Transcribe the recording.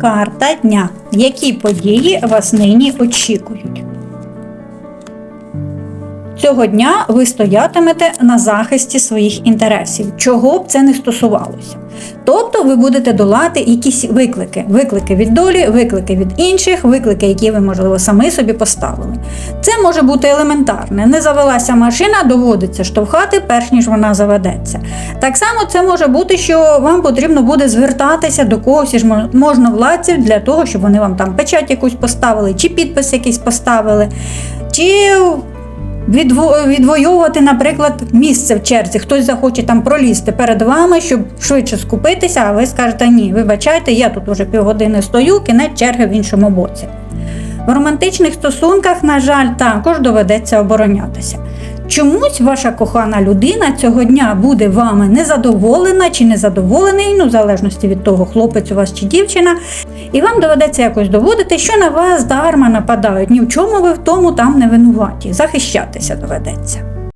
Карта дня. Які події вас нині очікують? Цього дня ви стоятимете на захисті своїх інтересів, чого б це не стосувалося. Тобто ви будете долати якісь виклики, виклики від долі, виклики від інших, виклики, які ви, можливо, самі собі поставили. Це може бути елементарне. Не завелася машина, доводиться штовхати, перш ніж вона заведеться. Так само це може бути, що вам потрібно буде звертатися до когось із мо- можновладців для того, щоб вони вам там печать якусь поставили, чи підпис якийсь поставили, чи відво- відвоювати, наприклад, місце в черзі. Хтось захоче там пролізти перед вами, щоб швидше скупитися, а ви скажете ні, вибачайте, я тут уже півгодини стою, кінець черги в іншому боці. В романтичних стосунках, на жаль, також доведеться оборонятися. Чомусь ваша кохана людина цього дня буде вами незадоволена чи незадоволений, ну, в залежності від того, хлопець у вас чи дівчина, і вам доведеться якось доводити, що на вас дарма нападають. Ні в чому ви в тому там не винуваті. Захищатися доведеться.